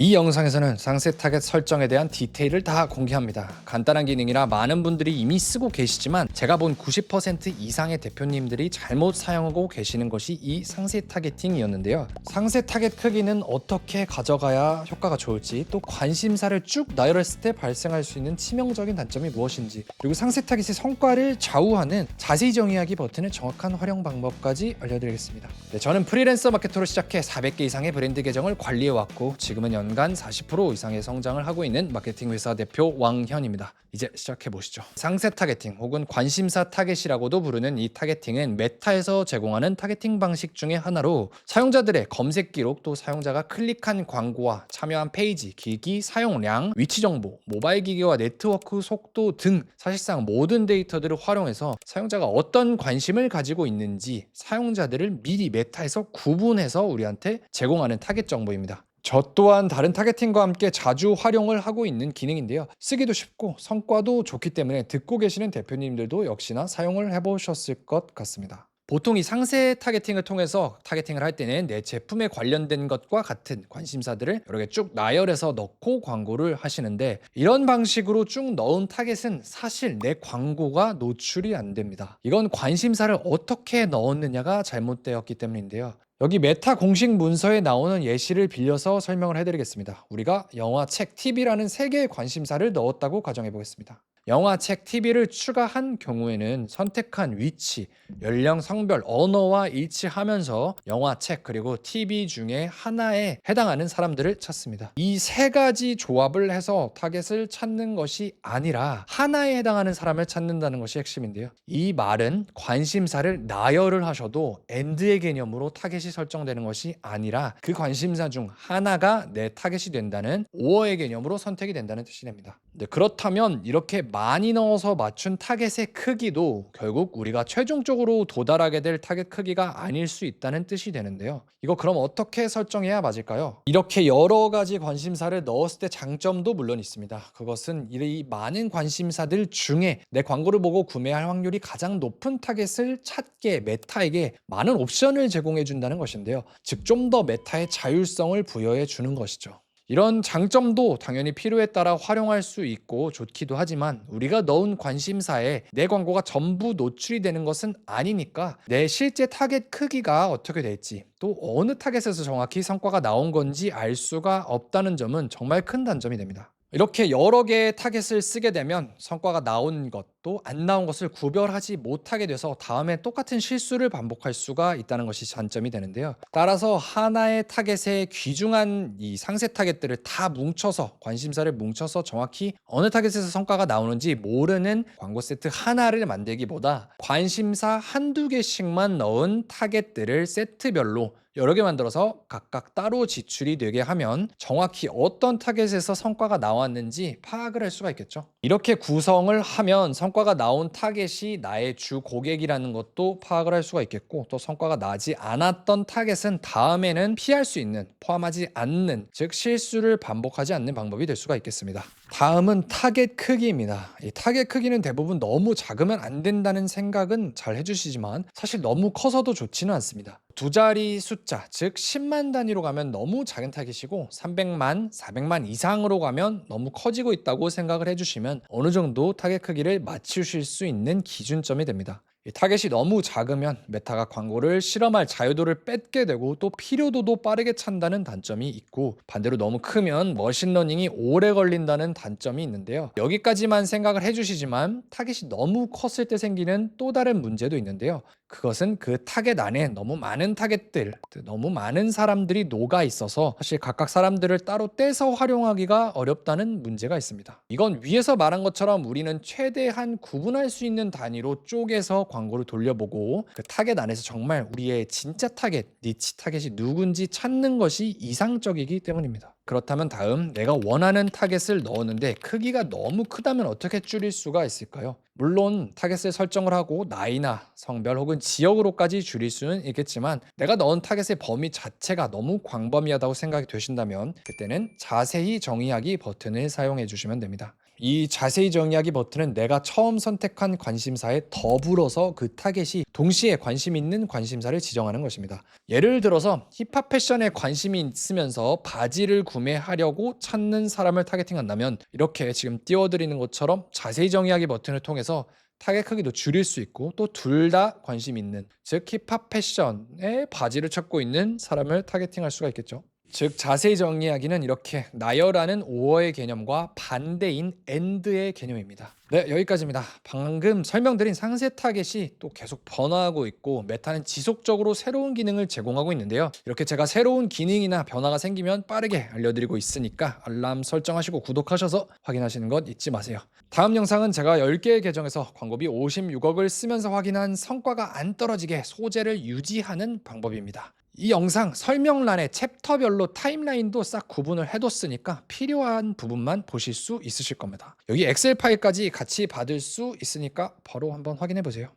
이 영상에서는 상세 타겟 설정에 대한 디테일을 다 공개합니다. 간단한 기능이라 많은 분들이 이미 쓰고 계시지만 제가 본 90% 이상의 대표님들이 잘못 사용하고 계시는 것이 이 상세 타겟팅이었는데요. 상세 타겟 크기는 어떻게 가져가야 효과가 좋을지 또 관심사를 쭉 나열했을 때 발생할 수 있는 치명적인 단점이 무엇인지 그리고 상세 타겟의 성과를 좌우하는 자세히 정의하기 버튼의 정확한 활용 방법까지 알려드리겠습니다. 네, 저는 프리랜서 마케터로 시작해 400개 이상의 브랜드 계정을 관리해왔고 지금은 연간 40% 이상의 성장을 하고 있는 마케팅 회사 대표 왕현입니다. 이제 시작해 보시죠. 상세 타겟팅 혹은 관심사 타겟이라고도 부르는 이 타겟팅은 메타에서 제공하는 타겟팅 방식 중의 하나로 사용자들의 검색 기록 또 사용자가 클릭한 광고와 참여한 페이지, 기기 사용량, 위치 정보, 모바일 기기와 네트워크 속도 등 사실상 모든 데이터들을 활용해서 사용자가 어떤 관심을 가지고 있는지 사용자들을 미리 메타에서 구분해서 우리한테 제공하는 타겟 정보입니다. 저 또한 다른 타겟팅과 함께 자주 활용을 하고 있는 기능인데요. 쓰기도 쉽고 성과도 좋기 때문에 듣고 계시는 대표님들도 역시나 사용을 해보셨을 것 같습니다. 보통 이 상세 타겟팅을 통해서 타겟팅을 할 때는 내 제품에 관련된 것과 같은 관심사들을 여러 개 쭉 나열해서 넣고 광고를 하시는데 이런 방식으로 쭉 넣은 타겟은 사실 내 광고가 노출이 안 됩니다. 이건 관심사를 어떻게 넣었느냐가 잘못되었기 때문인데요. 여기 메타 공식 문서에 나오는 예시를 빌려서 설명을 해드리겠습니다. 우리가 영화, 책, TV라는 세 개의 관심사를 넣었다고 가정해 보겠습니다. 영화, 책, TV를 추가한 경우에는 선택한 위치, 연령, 성별, 언어와 일치하면서 영화, 책, 그리고 TV 중에 하나에 해당하는 사람들을 찾습니다. 이 세 가지 조합을 해서 타겟을 찾는 것이 아니라 하나에 해당하는 사람을 찾는다는 것이 핵심인데요. 이 말은 관심사를 나열을 하셔도 엔드의 개념으로 타겟이 설정되는 것이 아니라 그 관심사 중 하나가 내 타겟이 된다는 5어의 개념으로 선택이 된다는 뜻이 됩니다. 네, 그렇다면 이렇게 많이 넣어서 맞춘 타겟의 크기도 결국 우리가 최종적으로 도달하게 될 타겟 크기가 아닐 수 있다는 뜻이 되는데요. 이거 그럼 어떻게 설정해야 맞을까요? 이렇게 여러 가지 관심사를 넣었을 때 장점도 물론 있습니다. 그것은 이 많은 관심사들 중에 내 광고를 보고 구매할 확률이 가장 높은 타겟을 찾게 메타에게 많은 옵션을 제공해 준다는 것인데요. 즉 좀 더 메타의 자율성을 부여해 주는 것이죠. 이런 장점도 당연히 필요에 따라 활용할 수 있고 좋기도 하지만 우리가 넣은 관심사에 내 광고가 전부 노출이 되는 것은 아니니까 내 실제 타겟 크기가 어떻게 될지 또 어느 타겟에서 정확히 성과가 나온 건지 알 수가 없다는 점은 정말 큰 단점이 됩니다. 이렇게 여러 개의 타겟을 쓰게 되면 성과가 나온 것도 안 나온 것을 구별하지 못하게 돼서 다음에 똑같은 실수를 반복할 수가 있다는 것이 단점이 되는데요. 따라서 하나의 타겟에 귀중한 이 상세 타겟들을 다 뭉쳐서 관심사를 뭉쳐서 정확히 어느 타겟에서 성과가 나오는지 모르는 광고 세트 하나를 만들기보다 관심사 한두 개씩만 넣은 타겟들을 세트별로 여러 개 만들어서 각각 따로 지출이 되게 하면 정확히 어떤 타겟에서 성과가 나왔는지 파악을 할 수가 있겠죠. 이렇게 구성을 하면 성과가 나온 타겟이 나의 주 고객이라는 것도 파악을 할 수가 있겠고 또 성과가 나지 않았던 타겟은 다음에는 피할 수 있는 포함하지 않는 즉 실수를 반복하지 않는 방법이 될 수가 있겠습니다. 다음은 타겟 크기입니다. 이 타겟 크기는 대부분 너무 작으면 안 된다는 생각은 잘 해주시지만 사실 너무 커서도 좋지는 않습니다. 두 자리 숫자, 즉 10만 단위로 가면 너무 작은 타겟이고 300만, 400만 이상으로 가면 너무 커지고 있다고 생각을 해주시면 어느 정도 타겟 크기를 맞추실 수 있는 기준점이 됩니다. 이 타겟이 너무 작으면 메타가 광고를 실험할 자유도를 뺏게 되고 또 필요도도 빠르게 찬다는 단점이 있고 반대로 너무 크면 머신러닝이 오래 걸린다는 단점이 있는데요. 여기까지만 생각을 해주시지만 타겟이 너무 컸을 때 생기는 또 다른 문제도 있는데요. 그것은 그 타겟 안에 너무 많은 타겟들, 너무 많은 사람들이 녹아 있어서 사실 각각 사람들을 따로 떼서 활용하기가 어렵다는 문제가 있습니다. 이건 위에서 말한 것처럼 우리는 최대한 구분할 수 있는 단위로 쪼개서 광 고를 돌려보고 그 타겟 안에서 정말 우리의 진짜 타겟, 니치 타겟이 누군지 찾는 것이 이상적이기 때문입니다. 그렇다면 다음 내가 원하는 타겟을 넣었는데 크기가 너무 크다면 어떻게 줄일 수가 있을까요? 물론 타겟을 설정을 하고 나이나 성별 혹은 지역으로까지 줄일 수는 있겠지만 내가 넣은 타겟의 범위 자체가 너무 광범위하다고 생각이 되신다면 그때는 자세히 정의하기 버튼을 사용해 주시면 됩니다. 이 자세히 정의하기 버튼은 내가 처음 선택한 관심사에 더불어서 그 타겟이 동시에 관심 있는 관심사를 지정하는 것입니다. 예를 들어서 힙합 패션에 관심이 있으면서 바지를 구매하려고 찾는 사람을 타겟팅한다면 이렇게 지금 띄워드리는 것처럼 자세히 정의하기 버튼을 통해서 타겟 크기도 줄일 수 있고 또 둘 다 관심 있는 즉 힙합 패션의 바지를 찾고 있는 사람을 타겟팅할 수가 있겠죠. 즉 자세히 정의하기는 이렇게 나열하는 오어의 개념과 반대인 엔드의 개념입니다. 네 여기까지입니다. 방금 설명드린 상세 타겟이 또 계속 변화하고 있고 메타는 지속적으로 새로운 기능을 제공하고 있는데요. 이렇게 제가 새로운 기능이나 변화가 생기면 빠르게 알려드리고 있으니까 알람 설정하시고 구독하셔서 확인하시는 것 잊지 마세요. 다음 영상은 제가 10개의 계정에서 광고비 56억을 쓰면서 확인한 성과가 안 떨어지게 소재를 유지하는 방법입니다. 이 영상 설명란에 챕터별로 타임라인도 싹 구분을 해뒀으니까 필요한 부분만 보실 수 있으실 겁니다. 여기 엑셀 파일까지 같이 받을 수 있으니까 바로 한번 확인해 보세요.